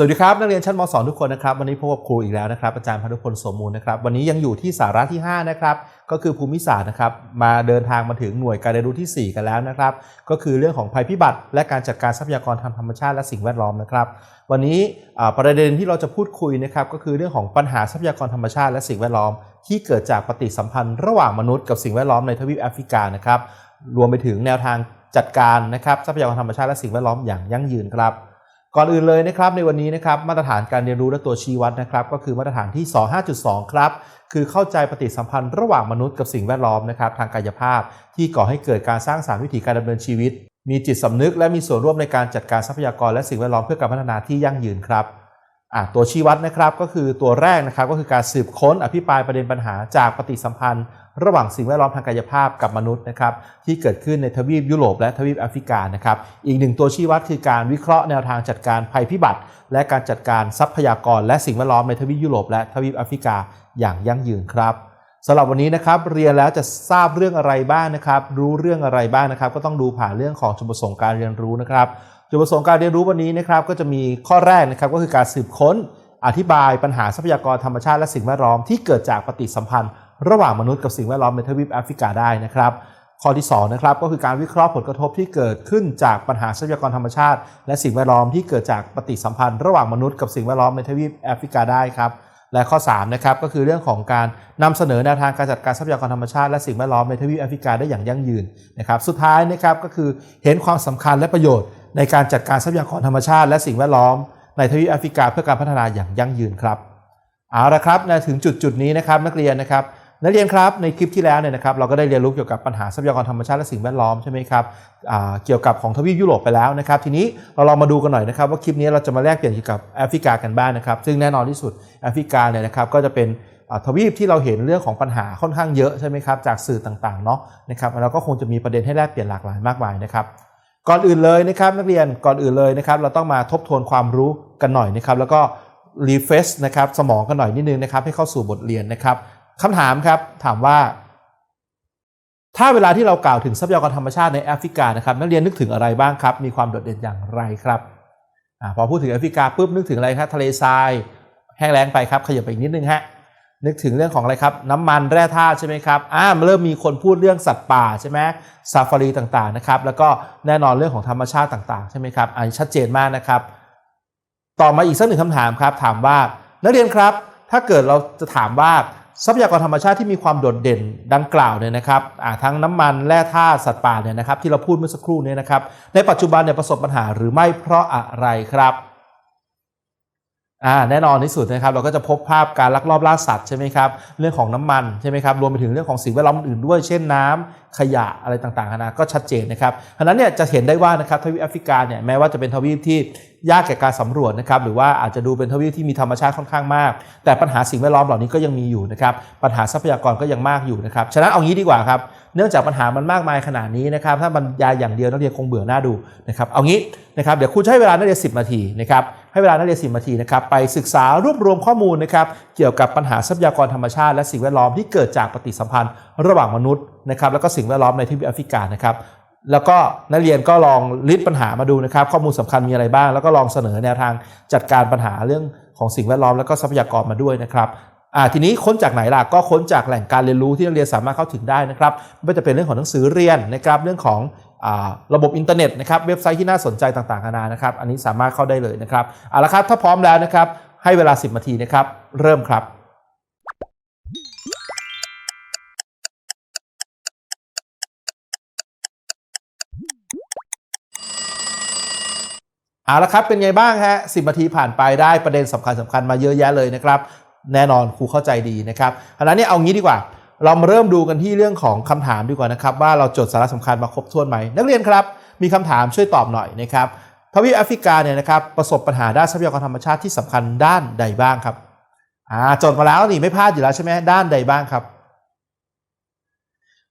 สวัสดีครับ นักเรียนชั้นม .2 ทุกคนนะครับ วันนี้พบกับครูอีกแล้วนะครับ อาจารย์พานุพลสมมูลนะครับ วันนี้ยังอยู่ที่สาระที่ 5 นะครับ ก็คือภูมิศาสตร์นะครับ มาเดินทางมาถึงหน่วยการเรียนรู้ที่ 4 กันแล้วนะครับ ก็คือเรื่องของภัยพิบัติ และการจัดการทรัพยากรทางธรรมชาติและสิ่งแวดล้อมนะครับ วันนี้ประเด็นที่เราจะพูดคุยนะครับ ก็คือเรื่องของปัญหาทรัพยากรธรรมชาติและสิ่งแวดล้อม ที่เกิดจากปฏิสัมพันธ์ ระหว่างมนุษย์กับสิ่งแวดล้อมในทวีปแอฟริกานะครับ รวมไปถึงแนวทางจัดการนะครับทรัพยากรธรรมชาติและสิ่งแวดล้อมอย่างยั่งยืนครับ ก่อนอื่นเลยนะครับในวันนี้นะครับมาตรฐานการเรียนรู้และตัวชี้วัดนะครับก็คือมาตรฐานที่ 25.2 ครับคือเข้าใจปฏิสัมพันธ์ระหว่างมนุษย์กับสิ่งแวดล้อมนะครับทางกายภาพ ที่ก่อให้เกิดการสร้างสารรค์วิถีการดำเนินชีวิต มีจิตสำนึก และมีส่วนร่วมในการจัดการทรัพยากรและสิ่งแวดล้อมเพื่อการพัฒนาที่ยั่งยืนครับตัวชี้วัดนะครับก็คือตัวแรกนะครับก็คือการสืบค้นอภิปรายประเด็นปัญหาจากปฏิสัมพันธ์ ระหว่างสิ่งแวดล้อมทางกายภาพกับมนุษย์นะครับที่เกิดขึ้นในทวีปยุโรปและทวีปแอฟริกานะครับอีกหนึ่งตัวชี้วัดคือการวิเคราะห์แนวทางจัดการภัยพิบัติ และการจัดการทรัพยากร และสิ่งแวดล้อมในทวีปยุโรปและทวีปแอฟริกาอย่างยั่งยืนครับสำหรับวันนี้นะครับเรียนแล้วจะทราบเรื่องอะไรบ้างนะครับรู้เรื่องอะไรบ้างนะครับ ก็ต้องดูผ่านเรื่องของจุดประสงค์การเรียนรู้นะครับจุดประสงค์การเรียนรู้วันนี้นะครับก็จะมีข้อแรกนะครับก็คือการสืบค้น อธิบายปัญหาทรัพยากรธรรมชาติและสิ่งแวดล้อมที่เกิดจากปฏิสัมพันธ์ ระหว่างมนุษย์กับสิ่งแวดล้อมในทวีปแอฟริกาได้นะครับ ข้อที่2นะครับก็คือการวิเคราะห์ผลกระทบที่เกิดขึ้นจากปัญหาทรัพยากรธรรมชาติ และสิ่งแวดล้อมที่เกิดจากปฏิสัมพันธ์ระหว่างมนุษย์กับสิ่งแวดล้อมในทวีปแอฟริกาได้ครับและข้อ3นะครับก็คือเรื่องของการนำเสนอแนวทางการจัดการทรัพยากรธรรมชาติและสิ่งแวดล้อมในทวีปแอฟริกาได้อย่างยั่งยืนนะครับสุดท้ายนะครับก็คือเห็นความสำคัญและประโยชน์ ในการจัดการทรัพยากรธรรมชาติ และสิ่งแวดล้อม ในทวีปแอฟริกาเพื่อการพัฒนาอย่างยั่งยืนครับเอาละครับในถึงจุดจุดนี้นะครับนักเรียนนะครับ นักเรียนครับในคลิปที่แล้วเนี่ยนะครับเราก็ได้เรียนรู้เกี่ยวกับปัญหาทรัพยากรธรรมชาติและสิ่งแวดล้อมใช่ไหมครับเกี่ยวกับของทวีปยุโรปไปแล้วนะครับทีนี้เราลองมาดูกันหน่อยนะครับว่าคลิปนี้เราจะมาแลกเปลี่ยนเกี่ยวกับแอฟริกากันบ้างนะครับซึ่งแน่นอนที่สุดแอฟริกาเนี่ยนะครับก็จะเป็นทวีปที่เราเห็นเรื่องของปัญหาค่อนข้างเยอะใช่ไหมครับจากสื่อต่างๆเนาะนะครับเราก็คงจะมีประเด็นให้แลกเปลี่ยนหลากหลายมากมายนะครับก่อนอื่นเลยนะครับนักเรียนก่อนอื่นเลยนะครับเราต้องมาทบทวนความรู้กันหน่อยนะครับแล้วก็รีเฟซนะครับสมองกันหน่อยนิดนึงนะครับให้เข้าสู่บทเรียนนะครับ คำถามครับถามว่า ถ้าเวลาที่เรากล่าวถึงทรัพยากรธรรมชาติในแอฟริกานะครับ นักเรียนนึกถึงอะไรบ้างครับ มีความโดดเด่นอย่างไรครับอพอพูดถึงแอฟริกาปุ๊บนึกถึงอะไรครับทะเลทราย แห้งแล้งไปครับขยับไปอีกนิดนึงฮะนึกถึงเรื่องของอะไรครับ น้ำมันแร่ธาตุใช่ไหมครับอ่าเริ่มมีคนพูดเรื่องสัตว์ป่าใช่ไหมซาฟารีต่างๆนะครับ แล้วก็แน่นอนเรื่องของธรรมชาติต่างๆใช่ไหมครับอันนี้ชัดเจนมากนะครับ ต่อมาอีกสักหนึ่งคำถามครับ ถามว่านักเรียนครับ ถ้าเกิดเราจะถามว่า ทรัพยากรธรรมชาติที่มีความโดดเด่นดังกล่าวเนี่ยนะครับทั้งน้ำมันแร่ธาตุสัตว์ป่าเนี่ยนะครับที่เราพูดเมื่อสักครู่เนี่ยนะครับในปัจจุบันเนี่ยประสบปัญหาหรือไม่เพราะอะไรครับ อ่าแน่นอนที่สุดนะครับเราก็จะพบภาพการลักลอบล่าสัตว์ใช่ไหมครับเรื่องของน้ำมันใช่ไหมครับรวมไปถึงเรื่องของสิ่งแวดล้อมอื่นด้วย เช่นน้ำขยะอะไรต่างๆนานาก็ชัดเจนนะครับฉะนั้นเนี่ยจะเห็นได้ว่านะครับทวีปแอฟริกาเนี่ยแม้ว่าจะเป็นทวีปที่ยากแก่การสำรวจนะครับหรือว่าอาจจะดูเป็นทวีปที่มีธรรมชาติค่อนข้างมาก แต่ปัญหาสิ่งแวดล้อมเหล่านี้ก็ยังมีอยู่นะครับปัญหาทรัพยากรก็ยังมากอยู่นะครับฉะนั้นเอางี้ดีกว่าครับเนื่องจากปัญหามันมากมายขนาดนี้นะครับถ้าบรรยายอย่างเดียวนักเรียนคงเบื่อหน้าดูนะครับเอางี้นะครับเดี๋ยวครูให้เวลานักเรียน10 นาทีนะครับ ให้เวลานักเรียน10นาทีนะครับไปศึกษารวบรวมข้อมูลนะครับเกี่ยวกับปัญหาทรัพยากรธรรมชาติและสิ่งแวดล้อมที่เกิดจากปฏิสัมพันธ์ ระหว่างมนุษย์นะครับแล้วก็สิ่งแวดล้อมในทวีปแอฟริกานะครับแล้วก็นักเรียนก็ลองลิสต์ปัญหามาดูนะครับ ข้อมูลสำคัญมีอะไรบ้าง แล้วก็ลองเสนอแนวทางจัดการปัญหาเรื่องของสิ่งแวดล้อมแล้วก็ทรัพยากรมาด้วยนะครับอ่าทีนี้ค้นจากไหนล่ะก็ค้นจากแหล่งการเรียนรู้ที่นักเรียนสามารถเข้าถึงได้นะครับไม่ว่าจะเป็นเรื่องของหนังสือเรียนนะครับเรื่องของ ระบบอินเทอร์เน็ตนะครับเว็บไซต์ที่น่าสนใจต่างๆนานานะครับ อันนี้สามารถเข้าได้เลยนะครับเอาละครับถ้าพร้อมแล้วนะครับ ให้เวลา 10นาทีนะครับ เริ่มครับเอาละครับเป็นไงบ้างฮะสินาทีผ่านไปได้ประเด็นสำคัญสำคัญมาเยอะแยะเลยนะครับ แน่นอนครูเข้าใจดีนะครับอันนั้นเนี่เอางี้ดีกว่า เรามาเริ่มดูกันที่เรื่องของคำถามดีกว่านะครับ ว่าเราจดสาระสำคัญมาครบถ้วนไหม นักเรียนครับ มีคำถามช่วยตอบหน่อยนะครับทวีปแอฟริกาเนี่ยนะครับประสบปัญหาด้านทรัพยากรธรรมชาติที่สำคัญด้านใดบ้างครับอ่าจดมาแล้วนี่ไม่พลาดอยู่แล้วใช่ไหมด้านใดบ้างครับ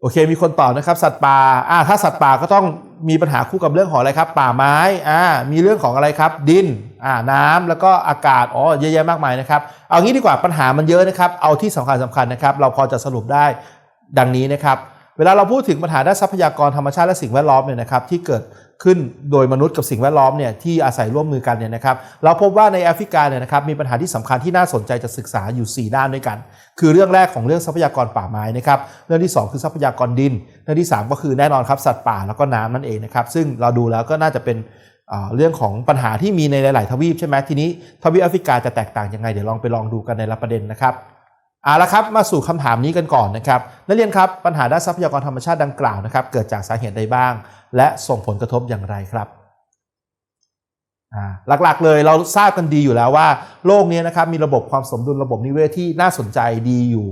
โอเค มีคนตอบนะครับ สัตว์ป่าอ่าถ้าสัตว์ป่าก็ต้องมีปัญหาคู่กับเรื่องของอะไรครับ ป่าไม้อ่ามีเรื่องของอะไรครับ ดินอ่าน้ำแล้วก็อากาศอ๋อเยอะแยะมากมายนะครับ เอางี้ดีกว่าปัญหามันเยอะนะครับ เอาที่สำคัญสำคัญนะครับ เราพอจะสรุปได้ดังนี้นะครับ เวลาเราพูดถึงปัญหาด้านทรัพยากรธรรมชาติและสิ่งแวดล้อมเนี่ยนะครับ ที่เกิด ขึ้นโดยมนุษย์กับสิ่งแวดล้อมเนี่ยที่อาศัยร่วมมือกันเนี่ยนะครับเราพบว่าในแอฟริกาเนี่ยนะครับมีปัญหาที่สำคัญที่น่าสนใจจะศึกษาอยู่ 4 ด้านด้วยกัน คือเรื่องแรกของเรื่องทรัพยากรป่าไม้นะครับเรื่องที่ 2 คือทรัพยากรดิน เรื่องที่ 3 ก็คือแน่นอนครับสัตว์ป่าแล้วก็น้ำนั่นเองนะครับซึ่งเราดูแล้วก็น่าจะเป็นเรื่องของปัญหาที่มีในหลาย ๆ ทวีปใช่ไหมทีนี้ทวีปแอฟริกาจะแตกต่างยังไงเดี๋ยวลองไปลองดูกันในละประเด็นนะครับ เอาละครับมาสู่คำถามนี้กันก่อนนะครับนักเรียนครับปัญหาด้านทรัพยากรธรรมชาติดังกล่าวนะครับ เกิดจากสาเหตุใดบ้าง และส่งผลกระทบอย่างไรครับหลักๆเลยเราทราบกันดีอยู่แล้วว่า โลกนี้นะครับมีระบบความสมดุลระบบนิเวศที่น่าสนใจดีอยู่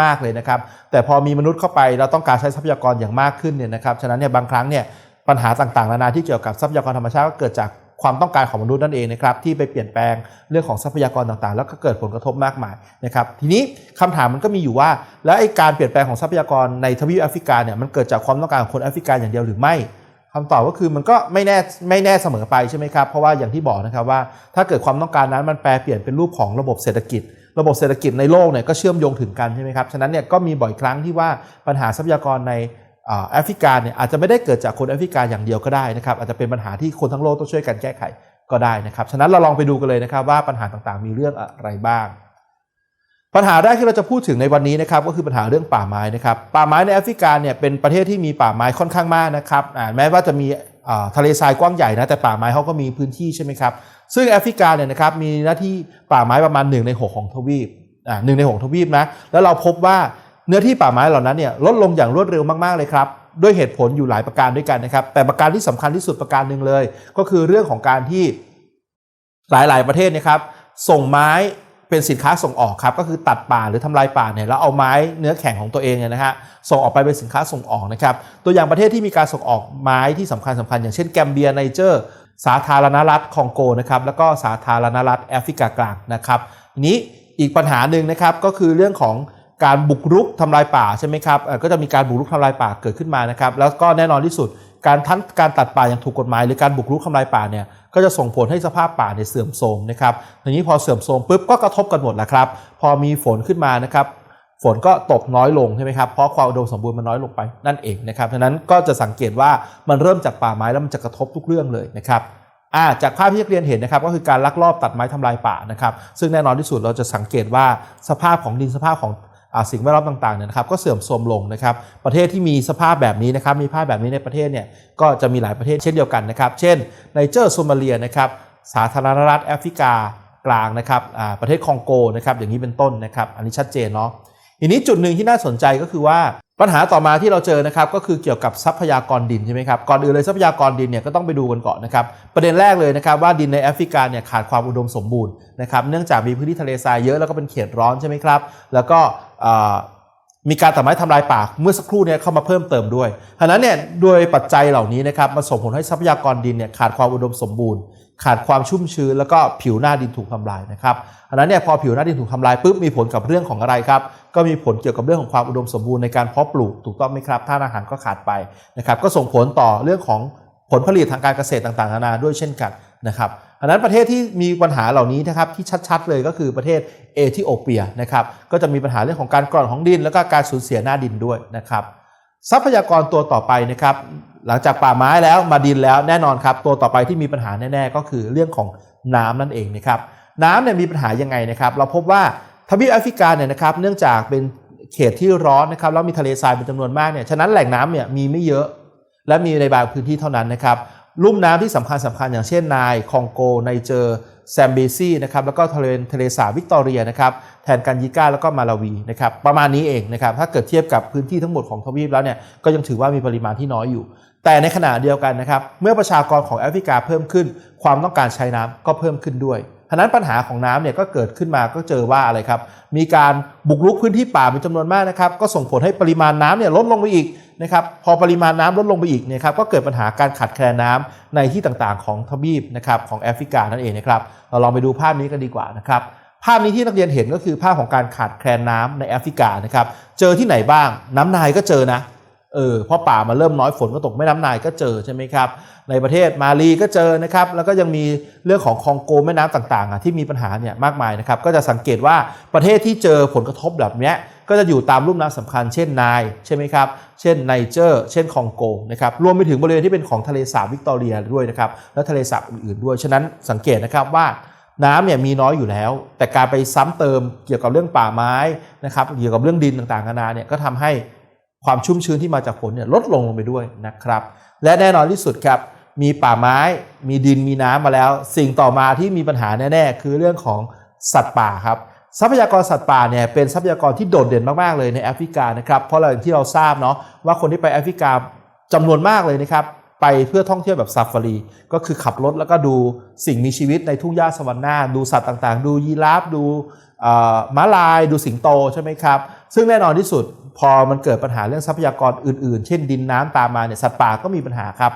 มากๆเลยนะครับ แต่พอมีมนุษย์เข้าไปเราต้องการใช้ทรัพยากรอย่างมากขึ้นเนี่ยนะครับฉะนั้นเนี่ยบางครั้งเนี่ยปัญหาต่างๆนานาที่เกี่ยวกับทรัพยากรธรรมชาติก็เกิดจาก ความต้องการของมนุษย์นั่นเองนะครับที่ไปเปลี่ยนแปลงเรื่องของทรัพยากรต่างๆ แล้วก็เกิดผลกระทบมากมายนะครับทีนี้คำถามมันก็มีอยู่ว่า แล้วไอ้การเปลี่ยนแปลงของทรัพยากรในทวีปแอฟริกาเนี่ยมันเกิดจากความต้องการของคนแอฟริกาอย่างเดียวหรือไม่คำตอบก็คือมันก็ไม่แน่ไม่แน่เสมอไปใช่ไหมครับเพราะว่าอย่างที่บอกนะครับว่าถ้าเกิดความต้องการนั้นมันแปลเปลี่ยนเป็นรูปของระบบเศรษฐกิจ ระบบเศรษฐกิจในโลกเนี่ยก็เชื่อมโยงถึงกันใช่ไหมครับฉะนั้นเนี่ยก็มีบ่อยครั้งที่ว่าปัญหาทรัพยากรใน แอฟริกาเนี่ยอาจจะไม่ได้เกิดจากคนแอฟริกาอย่างเดียวก็ได้นะครับอาจจะเป็นปัญหาที่คนทั้งโลกต้องช่วยกันแก้ไขก็ได้นะครับฉะนั้นเราลองไปดูกันเลยนะครับว่าปัญหาต่างๆ มีเรื่องอะไรบ้าง ปัญหาแรกที่เราจะพูดถึงในวันนี้นะครับก็คือปัญหาเรื่องป่าไม้นะครับป่าไม้ในแอฟริกาเนี่ยเป็นประเทศที่มีป่าไม้ค่อนข้างมากนะครับแม้ว่าจะมีทะเลทรายกว้างใหญ่นะแต่ป่าไม้เขาก็มีพื้นที่ใช่ไหมครับซึ่งแอฟริกาเนี่ยนะครับมีหน้าที่ป่าไม้ประมาณ1ใน6ของทวีปหนึ่งใน6ทวีปนะแล้วเราพบว่า เนื้อที่ป่าไม้เหล่านั้นเนี่ยลดลงอย่างรวดเร็วมากๆเลยครับด้วยเหตุผลอยู่หลายประการด้วยกันนะครับ แต่ประการที่สำคัญที่สุดประการหนึ่งเลย ก็คือเรื่องของการที่หลายๆประเทศนะครับ ส่งไม้เป็นสินค้าส่งออกครับก็คือตัดป่าหรือทำลายป่าเนี่ยแล้วเอาไม้เนื้อแข็งของตัวเองเนี่ยนะฮะส่งออกไปเป็นสินค้าส่งออกนะครับตัวอย่างประเทศที่มีการส่งออกไม้ที่สำคัญสำคัญ อย่างเช่นแกมเบียไนเจอร์สาธารณรัฐคองโกนะครับแล้วก็สาธารณรัฐแอฟริกากลางนะครับนี้อีกปัญหาหนึ่งนะครับก็คือเรื่องของ การบุกรุกทำลายป่าใช่ไหมครับก็จะมีการบุกรุกทำลายป่าเกิดขึ้นมานะครับ แล้วก็แน่นอนที่สุด การทันการตัดป่าอย่างถูกกฎหมาย หรือการบุกรุกทำลายป่าเนี่ยก็จะส่งผลให้สภาพป่าเนี่ยเสื่อมโทรมนะครับทีนี้พอเสื่อมโทรมปุ๊บก็กระทบกันหมดแหละครับ พอมีฝนขึ้นมานะครับฝนก็ตกน้อยลงใช่ไหมครับ เพราะความอุดมสมบูรณ์มันน้อยลงไปนั่นเองนะครับฉะนั้นก็จะสังเกตว่ามันเริ่มจากป่าไม้แล้วมันจะกระทบทุกเรื่องเลยนะครับาจากภาพที่นักเรียนเห็นนะครับก็คือการลักลอบตัดไม้ทำลายป่านะครับ ซึ่งแน่นอนที่สุดเราจะสังเกตว่าสภาพของดินสภาพของ สิ่งแวดล้อมต่างๆเนี่ยนะครับก็เสื่อมโทรมลงนะครับ ประเทศที่มีสภาพแบบนี้นะครับมีภาพแบบนี้ในประเทศเนี่ยก็จะมีหลายประเทศเช่นเดียวกันนะครับ เช่นไนเจอร์โซมาเลียนะครับสาธารณรัฐแอฟริกากลางนะครับประเทศคองโกนะครับอย่างนี้เป็นต้นนะครับ อันนี้ชัดเจนเนาะทีนี้จุดหนึ่งที่น่าสนใจก็คือว่า ปัญหาต่อมาที่เราเจอนะครับก็คือเกี่ยวกับทรัพยากรดินใช่ไหมครับก่อนอื่นเลยทรัพยากรดินเนี่ยก็ต้องไปดูกันก่อนนะครับประเด็นแรกเลยนะครับว่าดินในแอฟริกาเนี่ยขาดความอุดมสมบูรณ์นะครับเนื่องจากมีพื้นที่ทะเลทรายเยอะแล้วก็เป็นเขตร้อนใช่ไหมครับแล้วก็มีการตัดไม้ทำลายป่าเมื่อสักครู่เนี่ยเข้ามาเพิ่มเติมด้วยฉะนั้นเนี่ยโดยปัจจัยเหล่านี้นะครับมาส่งผลให้ทรัพยากรดินเนี่ยขาดความอุดมสมบูรณ์ ขาดความชุ่มชื้นแล้วก็ผิวหน้าดินถูกทำลายนะครับอันนั้นเนี่ยพอผิวหน้าดินถูกทำลายปุ๊บมีผลกับเรื่องของอะไรครับ ก็มีผลเกี่ยวกับเรื่องของความอุดมสมบูรณ์ในการเพาะปลูกถูกต้องไหมครับถ้าอาหารก็ขาดไปนะครับ ก็ส่งผลต่อเรื่องของผลผลิตทางการเกษตรต่างๆนานาด้วยเช่นกันนะครับอันนั้นประเทศที่มีปัญหาเหล่านี้นะครับที่ชัดๆเลยก็คือประเทศเอธิโอเปียนะครับก็จะมีปัญหาเรื่องของการกร่อนของดิน แล้วก็การสูญเสียหน้าดินด้วยนะครับ ทรัพยากรตัวต่อไปนะครับหลังจากป่าไม้แล้วมาดินแล้วแน่นอนครับ ตัวต่อไปที่มีปัญหาแน่ ๆ ก็คือเรื่องของน้ำนั่นเองนะครับน้ำเนี่ยมีปัญหายังไงนะครับ เราพบว่าทวีปแอฟริกาเนี่ยนะครับเนื่องจากเป็นเขตที่ร้อนนะครับแล้วมีทะเลทรายเป็นจำนวนมากเนี่ยฉะนั้นแหล่งน้ำเนี่ยมีไม่เยอะ และมีในบางพื้นที่เท่านั้นนะครับลุ่มน้ำที่สำคัญสำคัญอย่างเช่นไนายคองโกไนเจอร์ แซมเบซีนะครับแล้วก็ทะเลทะเลสาบวิกตอเรียนะครับแทนกันยิก้าแล้วก็มาลาวีนะครับประมาณนี้เองนะครับถ้าเกิดเทียบกับพื้นที่ทั้งหมดของทวีปแล้วเนี่ยก็ยังถือว่ามีปริมาณที่น้อยอยู่ แต่ในขณะเดียวกันนะครับเมื่อประชากรของแอฟริกาเพิ่มขึ้น ความต้องการใช้น้ำก็เพิ่มขึ้นด้วยะนั้นปัญหาของน้ำเนี่ยก็เกิดขึ้นมาก็เจอว่าอะไรครับ มีการบุกรุกพื้นที่ป่าเป็นจำนวนมากนะครับ ก็ส่งผลให้ปริมาณน้ำเนี่ยลดลงไปอีกนะครับ พอปริมาณน้ำลดลงไปอีกเนี่ยครับ ก็เกิดปัญหาการขาดแคลนน้ำในที่ต่างๆ ของทวีปนะครับของแอฟริกานั่นเองนะครับ เราลองไปดูภาพนี้กันดีกว่านะครับ ภาพนี้ที่นักเรียนเห็นก็คือภาพของการขาดแคลนน้ำในแอฟริกานะครับ เจอที่ไหนบ้าง น้ำนายก็เจอนะ เออเพราะป่ามันเริ่มน้อยฝนก็ตกแม่น้ำนายก็เจอใช่ไหมครับ ในประเทศมาลีก็เจอนะครับแล้วก็ยังมีเรื่องของคองโกแม่น้ำต่างๆอะที่มีปัญหาเนี่ยมากมายนะครับก็จะสังเกตว่าประเทศที่เจอผลกระทบแบบนี้ก็จะอยู่ตามลุ่มน้ำสำคัญ เช่นไนล์ใช่ไหมครับ เช่นไนเจอร์ เช่นคองโกนะครับ รวมไปถึงบริเวณที่เป็นของทะเลสาบวิกตอเรียด้วยนะครับ และทะเลสาบอื่นๆด้วย ฉะนั้นสังเกตนะครับว่าน้ำเนี่ยมีน้อยอยู่แล้ว แต่การไปซ้ำเติมเกี่ยวกับเรื่องป่าไม้นะครับ เกี่ยวกับเรื่องดินต่างๆนานาเนี่ยก็ทำให้ ความชุ่มชื้นที่มาจากฝนเนี่ยลดลงลงไปด้วยนะครับ และแน่นอนที่สุดครับ มีป่าไม้ มีดินมีน้ำมาแล้ว สิ่งต่อมาที่มีปัญหาแน่ๆ คือเรื่องของสัตว์ป่าครับทรัพยากรสัตว์ป่าเนี่ยเป็นทรัพยากรที่โดดเด่นมากๆเลยในแอฟริกานะครับเพราะเราอย่างที่เราทราบเนาะว่าคนที่ไปแอฟริกาจำนวนมากเลยนะครับไปเพื่อท่องเที่ยวแบบซาฟารี ก็คือขับรถแล้วก็ดูสิ่งมีชีวิตในทุ่งหญ้าสวรรค์นาดูสัตว์ต่างๆ ดูยีราฟดูม้าลาย ดูสิงโตใช่ไหมครับ ซึ่งแน่นอนที่สุด พอมันเกิดปัญหาเรื่องทรัพยากรอื่นๆ เช่นดินน้ำตามมาเนี่ยสัตว์ป่าก็มีปัญหาครับ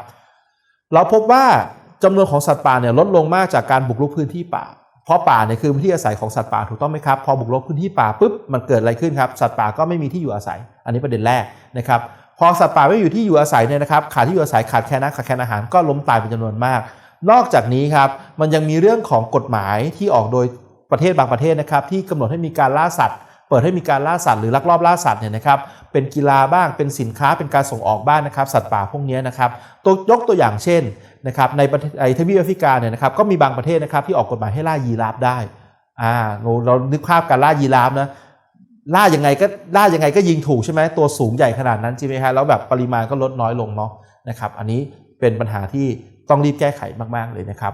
เราพบว่าจำนวนของสัตว์ป่าเนี่ยลดลงมากจากการบุกรุกพื้นที่ป่า เพราะป่าเนี่ยคือพื้นที่อาศัยของสัตว์ป่าถูกต้องไหมครับพอบุกรุกพื้นที่ป่าปุ๊บมันเกิดอะไรขึ้นครับสัตว์ป่าก็ไม่มีที่อยู่อาศัย อันนี้ประเด็นแรกนะครับพอสัตว์ป่าไม่อยู่ที่อยู่อาศัยเนี่ยนะครับขาดที่อยู่อาศัยขาดแคลนน้ำขาดแคลนอาหารก็ล้มตายเป็นจำนวนมาก นอกจากนี้ครับมันยังมีเรื่องของกฎหมายที่ออกโดยประเทศบางประเทศนะครับที่กำหนดให้มีการล่าสัตว์ เปิดให้มีการล่าสัตว์หรือลักลอบล่าสัตว์เนี่ยนะครับเป็นกีฬาบ้างเป็นสินค้าเป็นการส่งออกบ้างนะครับ สัตว์ป่าพวกนี้นะครับตัวยกตัวอย่างเช่นนะครับในประเทศไอทวีปแอฟริกาเนี่ยนะครับก็มีบางประเทศนะครับที่ออกกฎหมายให้ล่ายีราฟได้อ่าเราเรานึกภาพการล่ายีราฟนะล่ายังไงก็ล่ายังไงก็ยิงถูกใช่ไหมตัวสูงใหญ่ขนาดนั้นใช่ไหมฮะแล้วแบบปริมาณก็ลดน้อยลงเนาะนะครับอันนี้เป็นปัญหาที่ต้องรีบแก้ไขมาก ๆ เลยนะครับ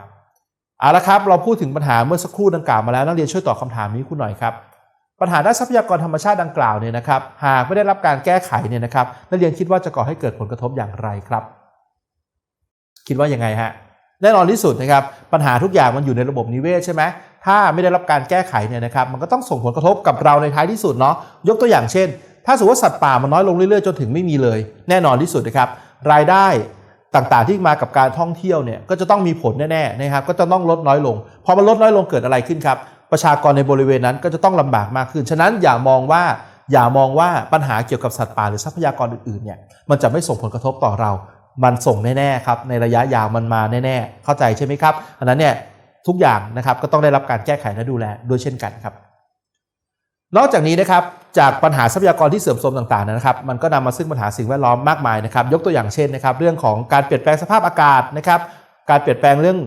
เอาละครับ เราพูดถึงปัญหาเมื่อสักครู่ดังกล่าวมาแล้วนักเรียนช่วยตอบคำถามนี้คุณหน่อยครับ ปัญหาด้านทรัพยากรธรรมชาติดังกล่าวเนี่ยนะครับ หากไม่ได้รับการแก้ไขเนี่ยนะครับนักเรียนคิดว่าจะก่อให้เกิดผลกระทบอย่างไรครับ คิดว่ายังไงฮะแน่นอนที่สุดนะครับปัญหาทุกอย่างมันอยู่ในระบบนิเวศใช่ไหมถ้าไม่ได้รับการแก้ไขเนี่ยนะครับมันก็ต้องส่งผลกระทบกับเราในท้ายที่สุดเนาะยกตัวอย่างเช่น ถ้าสมมติว่าสัตว์ป่ามันน้อยลงเรื่อยๆจนถึงไม่มีเลย แน่นอนที่สุดนะครับรายได้ต่างๆที่มากับการท่องเที่ยวเนี่ยก็จะต้องมีผลแน่ๆนะครับก็จะต้องลดน้อยลงพอมันลดน้อยลงเกิดอะไรขึ้นครับ ประชากรในบริเวณนั้นก็จะต้องลำบากมากขึ้น ฉะนั้นอย่ามองว่าอย่ามองว่าปัญหาเกี่ยวกับสัตว์ป่าหรือทรัพยากรอื่นๆเนี่ยมันจะไม่ส่งผลกระทบต่อเรา มันส่งแน่ๆครับในระยะยาวมันมาแน่ๆเข้าใจใช่ไหมครับอันนั้นเนี่ยทุกอย่างนะครับก็ต้องได้รับการแก้ไขและดูแลด้วยเช่นกันครับ นอกจากนี้นะครับจากปัญหาทรัพยากรที่เสื่อมโทรมต่างๆนะครับ มันก็นำมาซึ่งปัญหาสิ่งแวดล้อมมากมายนะครับ ยกตัวอย่างเช่นนะครับ เรื่องของการเปลี่ยนแปลงสภาพอากาศนะครับ การเปลี่ยนแปลงเรื่อง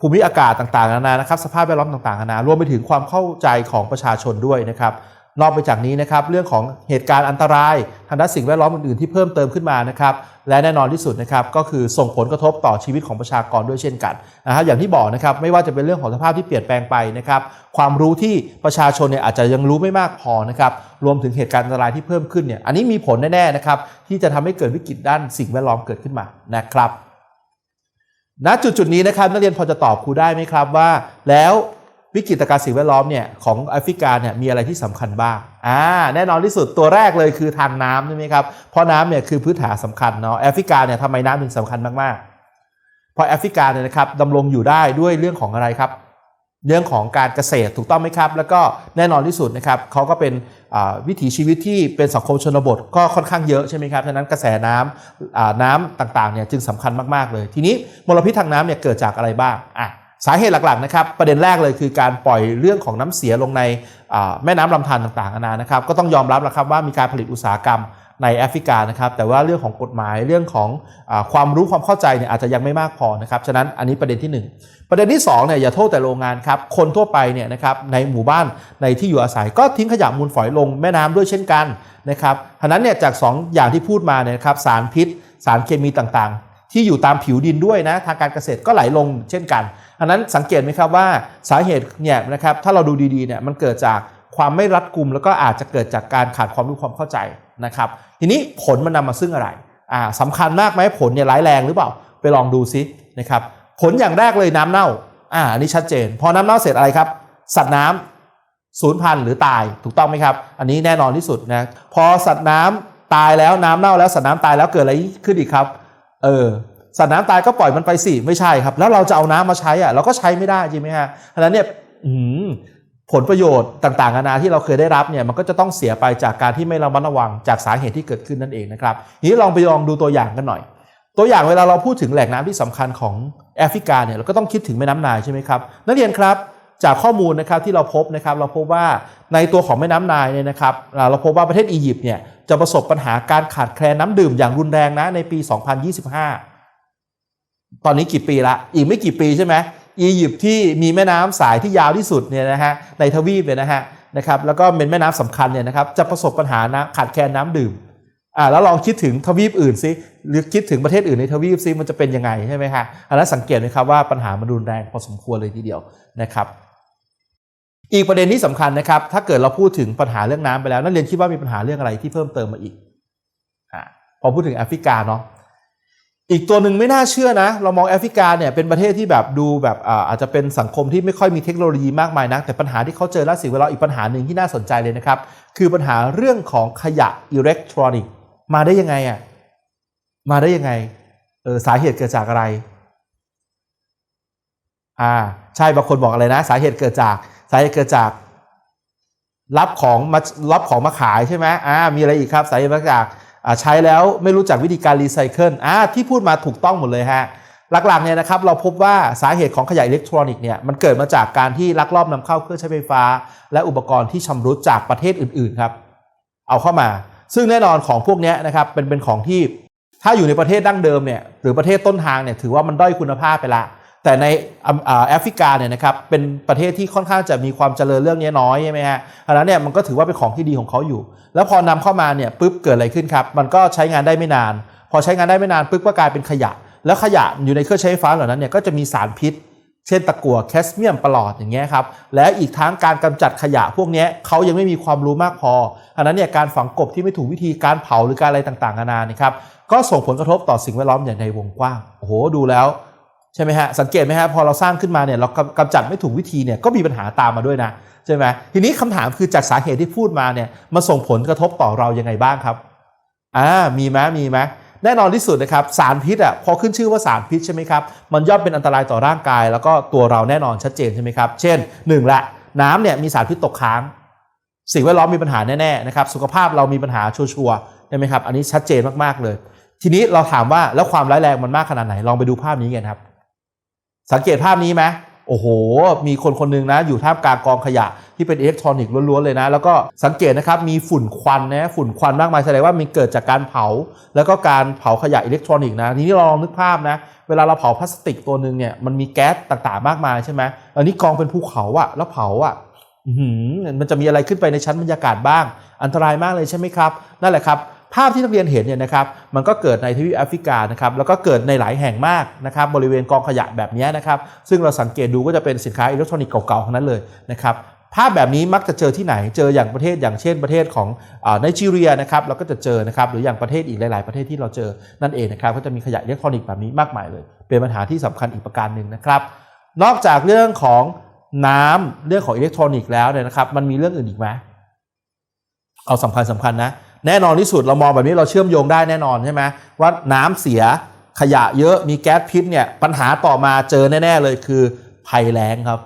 ภูมิอากาศต่างๆนานานะครับสภาพแวดล้อมต่างๆนานารวมไปถึงความเข้าใจของประชาชนด้วยนะครับนอกไปจากนี้นะครับเรื่องของเหตุการณ์อันตรายทางด้านสิ่งแวดล้อมอื่นๆที่เพิ่มเติมขึ้นมานะครับและแน่นอนที่สุดนะครับก็คือส่งผลกระทบต่อชีวิตของประชากรด้วยเช่นกันนะครับอย่างที่บอกนะครับไม่ว่าจะเป็นเรื่องของสภาพที่เปลี่ยนแปลงไปนะครับความรู้ที่ประชาชนเนี่ยอาจจะยังรู้ไม่มากพอนะครับรวมถึงเหตุการณ์อันตรายที่เพิ่มขึ้นเนี่ยอันนี้มีผลแน่ๆนะครับที่จะทำให้เกิดวิกฤตด้านสิ่งแวดล้อมเกิดขึ้นมานะครับ ณจุดจุดนี้นะครับนักเรียนพอจะตอบครูได้ไหมครับว่า แล้ววิกฤตการณ์สิ่งแวดล้อมเนี่ยของแอฟริกาเนี่ยมีอะไรที่สำคัญบ้างอ่าแน่นอนที่สุดตัวแรกเลยคือทางน้ำใช่ไหมครับเพราะน้ำเนี่ยคือพื้นฐานสำคัญเนาะแอฟริกาเนี่ยทำไมน้ำถึงสำคัญมากๆเพราะแอฟริกาเนี่ยนะครับดำรงอยู่ได้ด้วยเรื่องของอะไรครับ เรื่องของการเกษตรถูกต้องไหมครับ แล้วก็แน่นอนที่สุดนะครับเขาก็เป็นวิถีชีวิตที่เป็นสังคมชนบทก็ค่อนข้างเยอะใช่ไหมครับฉะนั้นกระแสน้ำอ่าน้ำต่างๆเนี่ยจึงสำคัญมากๆเลย ทีนี้มลพิษทางน้ำเนี่ยเกิดจากอะไรบ้างอะสาเหตุหลักๆนะครับประเด็นแรกเลยคือการปล่อยเรื่องของน้ำเสียลงในแม่น้ำลำธารต่างๆนานานะครับก็ต้องยอมรับแล้วครับว่ามีการผลิตอุตสาหกรรม ในแอฟริกานะครับแต่ว่าเรื่องของกฎหมายเรื่องของอความรู้ความเข้าใจเนี่ยอาจจะยังไม่มากพอนะครับฉะนั้นอันนี้ประเด็นที่หนึ่งประเด็นที่2เนี่ยอย่าโทษแต่โรงงานครับคนทั่วไปเนี่ยนะครับในหมู่บ้านในที่อยู่อาศัยก็ทิ้งขยะมูลฝอยลงแม่น้ำด้วยเช่นกันนะครับฉะนั้นเนี่ยจาก 2 อย่างที่พูดมาเนี่ยครับสารพิษ สารเคมีต่างๆ ที่อยู่ตามผิวดินด้วยนะทางการเกษตรก็ไหลลงเช่นกันอันนั้นสังเกตไหมครับว่าสาเหตุเนี่ยนะครับถ้าเราดูดีๆเนี่ยมันเกิดจากความไม่รัดกุมแล้วก็อาจจะเกิดจากการขาดความรู้ความเข้าใจ นะครับ ทีนี้ผลมันนำมาซึ่งอะไรอ่าสำคัญมากไหมผลเนี่ยร้ายแรงหรือเปล่า ไปลองดูซินะครับผลอย่างแรกเลยน้ำเน่าอ่าอันนี้ชัดเจน พอน้ำเน่าเสร็จอะไรครับ สัตว์น้ำสูญพันธุ์หรือตายถูกต้องไหมครับ อันนี้แน่นอนที่สุดนะพอสัตว์น้ำตายแล้วน้ำเน่าแล้วสัตว์น้ำตายแล้วเกิดอะไรขึ้นอีกครับเออสัตว์น้ำตายก็ปล่อยมันไปสิไม่ใช่ครับ แล้วเราจะเอาน้ำมาใช้อะเราก็ใช้ไม่ได้จริงไหมฮะฉะนั้นเนี่ย ผลประโยชน์ต่างๆนานาที่เราเคยได้รับเนี่ยมันก็จะต้องเสียไปจากการที่ไม่ระมัดระวังจากสาเหตุที่เกิดขึ้นนั่นเองนะครับทีนี้ลองไปลองดูตัวอย่างกันหน่อย ตัวอย่างเวลาเราพูดถึงแหล่งน้ำที่สำคัญของแอฟริกาเนี่ยเราก็ต้องคิดถึงแม่น้ำไนายใช่ไหมครับนักเรียนครับจากข้อมูลนะครับที่เราพบนะครับเราพบว่าในตัวของแม่น้ำไนายเนี่ยนะครับเราพบว่าประเทศอียิปต์เนี่ยจะประสบปัญหาการขาดแคลนน้ำดื่มอย่างรุนแรงนะในปี 2025 ตอนนี้กี่ปีละอีกไม่กี่ปีใช่ไหม อียิปต์ที่มีแม่น้ำสายที่ยาวที่สุดเนี่ยนะฮะในทวีปเนี่ยนะฮะนะครับแล้วก็เป็นแม่น้ำสำคัญเนี่ยนะครับจะประสบปัญหานะขาดแคลนน้ำดื่มอ่าแล้วลองคิดถึงทวีปอื่นซิหรือคิดถึงประเทศอื่นในทวีปซิมันจะเป็นยังไงใช่ไหมฮะอันนั้นสังเกตไหมครับว่าปัญหามันรุนแรงพอสมควรเลยทีเดียวนะครับ อีกประเด็นที่สำคัญนะครับ ถ้าเกิดเราพูดถึงปัญหาเรื่องน้ำไปแล้ว นักเรียนคิดว่ามีปัญหาเรื่องอะไรที่เพิ่มเติมมาอีกอ่าพอพูดถึงแอฟริกาเนาะ อีกตัวหนึ่งไม่น่าเชื่อนะ เรามองแอฟริกาเนี่ยเป็นประเทศที่แบบดูแบบอาจจะเป็นสังคมที่ไม่ค่อยมีเทคโนโลยีมากมายนะแต่ปัญหาที่เขาเจอและสิ่งแวล้อมอีกปัญหาหนึ่งที่น่าสนใจเลยนะครับ คือปัญหาเรื่องของขยะอิเล็กทรอนิกส์มาได้ยังไงอะ่ะมาได้ยังไงเออสาเหตุเกิดจากอะไรอ่าใช่บางคนบอกอะไรนะ สาเหตุเกิดจากสาเหตุเกิดจากรับของมารับของมาขายใช่ไหมอ่ามีอะไรอีกครับ สาเหตุมาจาก ใช้แล้วไม่รู้จักวิธีการรีไซเคิลอ่าที่พูดมาถูกต้องหมดเลยฮะหลักๆเนี่ยนะครับเราพบว่าสาเหตุของขยะอิเล็กทรอนิกส์เนี่ยมันเกิดมาจากการที่ลักลอบนำเข้าเครื่องใช้ไฟฟ้า และอุปกรณ์ที่ชำรุดจากประเทศอื่นๆครับเอาเข้ามา ซึ่งแน่นอนของพวกเนี้ยนะครับเป็นเป็นของที่ถ้าอยู่ในประเทศดั้งเดิมเนี่ยหรือประเทศต้นทางเนี่ยถือว่ามันด้อยคุณภาพไปละ แต่ในแอฟริกาเนี่ยนะครับเป็นประเทศที่ค่อนข้างจะมีความเจริญเรื่องนี้น้อยใช่ไหมฮะอันนั้นเนี่ยมันก็ถือว่าเป็นของที่ดีของเขาอยู่ แล้วพอนำเข้ามาเนี่ยปุ๊บเกิดอะไรขึ้นครับ มันก็ใช้งานได้ไม่นาน พอใช้งานได้ไม่นานปุ๊บก็กลายเป็นขยะ แล้วขยะอยู่ในเครื่องใช้ไฟฟ้าเหล่านั้นเนี่ยก็จะมีสารพิษ เช่นตะกั่วแคสเมียมปลอดอย่างเงี้ยครับและอีกทั้งการกำจัดขยะพวกนี้เขายังไม่มีความรู้มากพออันนั้นเนี่ยการฝังกบที่ไม่ถูกวิธีการเผาหรือการอะไรต่างๆนานานี่ครับก็ส่งผลกระทบต่อสิ่งแวดล้อมอย่างในวงกว้างโอ้โหดูแล้ว ใช่ไหมฮะสังเกตไหมฮะพอเราสร้างขึ้นมาเนี่ยเรากำจัดไม่ถูกวิธีเนี่ยก็มีปัญหาตามมาด้วยนะใช่ไหมทีนี้คำถามคือจากสาเหตุที่พูดมาเนี่ยมาส่งผลกระทบต่อเรายังไงบ้างครับอ่ามีไหมมีไหมแน่นอนที่สุดนะครับสารพิษอะพอขึ้นชื่อว่าสารพิษใช่ไหมครับมันย่อมเป็นอันตรายต่อร่างกาย แล้วก็ตัวเราแน่นอนชัดเจนใช่ไหมครับเช่นหนึ่งละน้ำเนี่ยมีสารพิษตกค้าง สิ่งแวดล้อมมีปัญหาแน่ๆนะครับสุขภาพเรามีปัญหาชัวร์ๆใช่ไหมครับอันนี้ชัดเจนมากๆเลย ทีนี้เราถามว่าแล้วความร้ายแรงมันมากขนาดไหนลองไปดูภาพนี้กันครับ สังเกตภาพนี้ไหมโอ้โห มีคนคนหนึ่งนะ อยู่ท่ามกลางกองขยะที่เป็นอิเล็กทรอนิกส์ล้วนๆเลยนะ แล้วก็สังเกตนะครับ มีฝุ่นควันนะ ฝุ่นควันมากมาย แสดงว่ามันเกิดจากการเผา แล้วก็การเผาขยะอิเล็กทรอนิกส์นะ ทีนี้เราลองนึกภาพนะ เวลาเราเผาพลาสติกตัวหนึ่งเนี่ย มันมีแก๊สต่างๆ มากมายใช่ไหมอันนี้กองเป็นภูเขาอะแล้วเผาอะมันจะมีอะไรขึ้นไปในชั้นบรรยากาศบ้าง อันตรายมากเลยใช่ไหมครับ นั่นแหละครับ ภาพที่นักเรียนเห็นเนี่ยนะครับมันก็เกิดในทวีปแอฟริกานะครับแล้วก็เกิดในหลายแห่งมากนะครับบริเวณกองขยะแบบนี้นะครับซึ่งเราสังเกตดูก็จะเป็นสินค้าอิเล็กทรอนิกส์เก่าๆทั้งนั้นเลยนะครับภาพแบบนี้มักจะเจอที่ไหน เจออย่างประเทศอย่างเช่นประเทศของไนจีเรียนะครับเราก็จะเจอนะครับหรืออย่างประเทศอีกหลาย ๆ ประเทศที่เราเจอนั่นเองนะครับก็จะมีขยะอิเล็กทรอนิกส์แบบนี้มากมายเลย เป็นปัญหาที่สำคัญอีกประการหนึ่งนะครับนอกจากเรื่องของน้ำเรื่องของอิเล็กทรอนิกส์แล้วเนี่ยนะครับมันมีเรื่องอื่นอีกไหมเอาสำคัญสำคัญนะ แน่นอนที่สุดเรามองแบบนี้เราเชื่อมโยงได้แน่นอนใช่ไหมว่าน้ำเสียขยะเยอะมีแก๊สพิษเนี่ยปัญหาต่อมาเจอแน่ ๆ เลยคือภัยแล้งครับ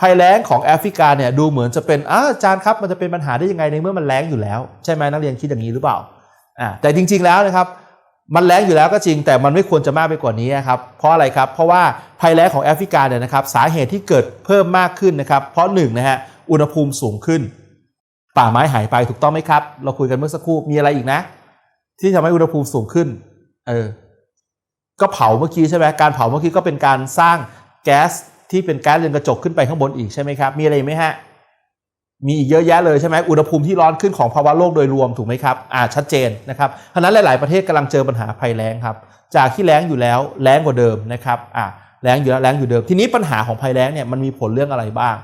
ภัยแล้งของแอฟริกาเนี่ยดูเหมือนจะเป็นอาอาจารย์ครับมันจะเป็นปัญหาได้ยังไงในเมื่อมันแล้งอยู่แล้ว ใช่ไหมนักเรียนคิดอย่างนี้หรือเปล่าอ่าแต่จริง ๆแล้วนะครับ มันแล้งอยู่แล้วก็จริง แต่มันไม่ควรจะมากไปกว่านี้ครับเพราะอะไรครับเพราะว่าภัยแล้งของแอฟริกาเนี่ยนะครับสาเหตุที่เกิดเพิ่มมากขึ้นนะครับ เพราะหนึ่งนะฮะอุณหภูมิสูงขึ้น ป่าไม้หายไปถูกต้องไหมครับ เราคุยกันเมื่อสักครู่มีอะไรอีกนะ ที่ทำให้อุณหภูมิสูงขึ้น เออ ก็เผาเมื่อกี้ใช่ไหมการเผาเมื่อกี้ก็เป็นการสร้างแก๊สที่เป็นแก๊สเรือนกระจกขึ้นไปข้างบนอีกใช่ไหมครับ มีอะไรไหมฮะ มีอีกเยอะแยะเลยใช่ไหมอุณหภูมิที่ร้อนขึ้นของภาวะโลกโดยรวมถูกไหมครับอ่าชัดเจนนะครับเพราะนั้นหลาย ๆ ประเทศกำลังเจอปัญหาภัยแล้งครับ จากที่แล้งอยู่แล้วแล้งกว่าเดิมนะครับอ่าแล้งอยู่แล้วแล้งอยู่เดิม ทีนี้ปัญหาของภัยแล้งเนี่ยมันมีผลเรื่องอะไรบ้าง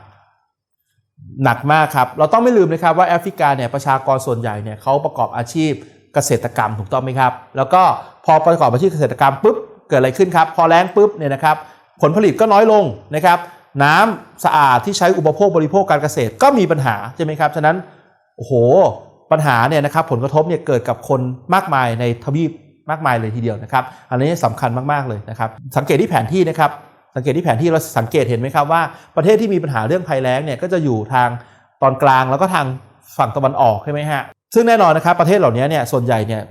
หนักมากครับ เราต้องไม่ลืมนะครับว่าแอฟริกาเนี่ยประชากรส่วนใหญ่เนี่ยเขาประกอบอาชีพเกษตรกรรมถูกต้องไหมครับ แล้วก็พอประกอบอาชีพเกษตรกรรมปุ๊บเกิดอะไรขึ้นครับ พอแล้งปุ๊บเนี่ยนะครับผลผลิตก็น้อยลงนะครับ น้ำสะอาดที่ใช้อุปโภคบริโภคการเกษตรก็มีปัญหาใช่ไหมครับฉะนั้นโอ้โหปัญหาเนี่ยนะครับผลกระทบเนี่ยเกิดกับคนมากมายในทวีปมากมายเลยทีเดียวนะครับ อันนี้สำคัญมากๆเลยนะครับ สังเกตที่แผนที่นะครับ สังเกตที่แผนที่เราสังเกตเห็นไหมครับว่าประเทศที่มีปัญหาเรื่องภัยแล้งเนี่ยก็จะอยู่ทางตอนกลางแล้วก็ทางฝั่งตะวันออกใช่ไหมฮะซึ่งแน่นอนนะครับประเทศเหล่านี้เนี่ยส่วนใหญ่เนี่ย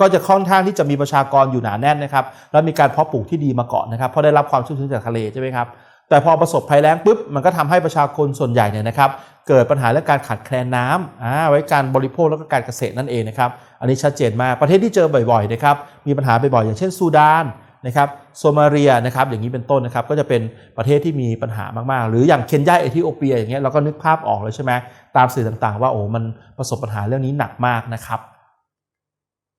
ก็จะค่อนข้างที่จะมีประชากรอยู่หนาแน่นนะครับแล้วมีการเพาะปลูกที่ดีมาก่อนนะครับเพราะได้รับความชุ่มชื้นจากทะเลใช่ไหมครับแต่พอประสบภัยแล้งปุ๊บมันก็ทำให้ประชาชนส่วนใหญ่เนี่ยนะครับเกิดปัญหาเรื่องการขาดแคลนน้ำไว้การบริโภคแล้วก็การเกษตรนั่นเองนะครับอันนี้ชัดเจนมากประเทศที่เจอบ่อยๆนะครับมีปัญหาบ่อยๆอย่างเช่นซูดาน นะครับโซมาเลียนะครับอย่างนี้เป็นต้นนะครับก็จะเป็นประเทศที่มีปัญหามาก ๆ หรืออย่างเคนยาเอธิโอเปียอย่างเงี้ยเราก็นึกภาพออกเลยใช่ไหมตามสื่อต่างๆ ว่าโอ้มันประสบปัญหาเรื่องนี้หนักมากนะครับ